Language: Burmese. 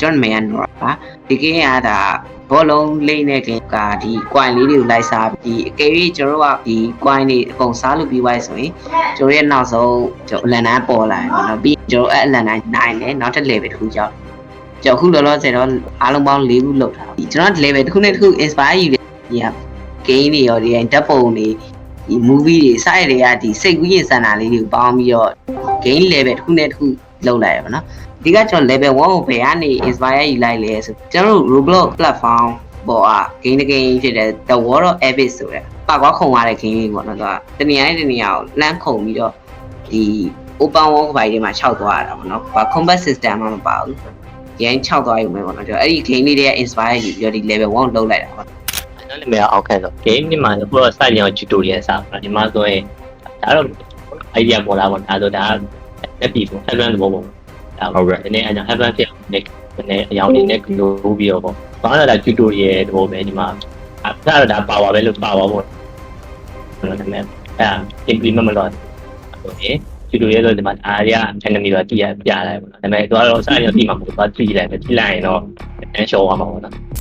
John Mayer တော့ပါဒီ game ကဒါဘောလုံးလိမ့်တဲ့ game ကဒီ coin လေးတွေကိုလိုက်စားပြီးအကယ်၍ကျွန်တော်တို့ကဒီ coin တွေအကုန်စားလို့ပြီးသွားပြီဆိုရင်ကျွန်တော်ရဲ့နောက်ဆုံးကျွန်တော်အလန်တန်းပေါ်လာတယ်ပေါ့နော်ပြီးကျွန်တော်အဲ့အလန်တန်းနိုင်တယ်နောက်တစ် level တစ်ခုကြောက်ကျွန်တော်ခုလောလောဆယ်တော့အားလုံးပေါင်း၄ခုလောက်ထားပြီကျွန်တော် level တစ်ခုနဲ့တစ်ခု inspire ယူတယ်ဒီက game တွေရောဒီဓာတ်ပုံတွေဒီ movie တွေစရတွေကဒီစိတ်ကူးရင်စံတာလေးတွေကိုပေါင်းပြီးတော့ game level တစ်ခုနဲ့တစ်ခု လောက်လိုက်ရပါတော့။ဒီကကျွန်တော် level 1ကိုဘယ်ကနေ inspire ယူလိုက်လဲဆိုကျွန်တော်တို့ Roblox platform ပေါ်က game တစ် game ဖြစ်တဲ့ The World of Abyss ဆိုတဲ့ပါကွာခုံရတဲ့ game လေးပေါ့နော်။သူကတနေရာနဲ့တနေရာကိုလမ်းခုံပြီးတော့ဒီ open world ဘိုင်တွေမှာခြောက်သွားရတာပေါ့နော်။ဘာ combat system မှမပါဘူး။ရန်ခြောက်သွားယူမယ်ပေါ့နော်။ကျွန်တော်အဲ့ဒီ game လေးတွေက inspire ယူပြီးတော့ဒီ level 1ကိုလောက်လိုက်တာပေါ့အဲ့လိုမျိုးအောက်ခံဆို game ဒီမှာကိုယ်က site ရော tutorial စားပါဒီမှာဆိုရင်ဒါတော့ idea ပေါ်လာပေါ့ဒါဆိုဒါ လက်ပြီးပေါ့ advanced ဘောပေါ့ဒါဟုတ်ကဲ့ဒီနေ့အညာ advanced ဖြစ်အောင် next နည်းအရောင်တွေနဲ့ glow ပြီးတော့ပေါ့ဘာလဲဒါ tutorial တော့ပဲဒီမှာအဲ့ဒါတော့ဒါ power ပဲလို့ power ပေါ့ဒါပေမဲ့အဲ့ implement မလုပ်ဘူး tutorial ဆိုဒီမှာအားရ enemy တော့ကြည့်ရပြရတယ်ပေါ့နော်ဒါပေမဲ့သူကတော့ site ရောကြည့်မှာပေါ့သူကကြည့်လိုက်ပဲကြည့်လိုက်ရင်တော့အရှော့သွားမှာပေါ့နော်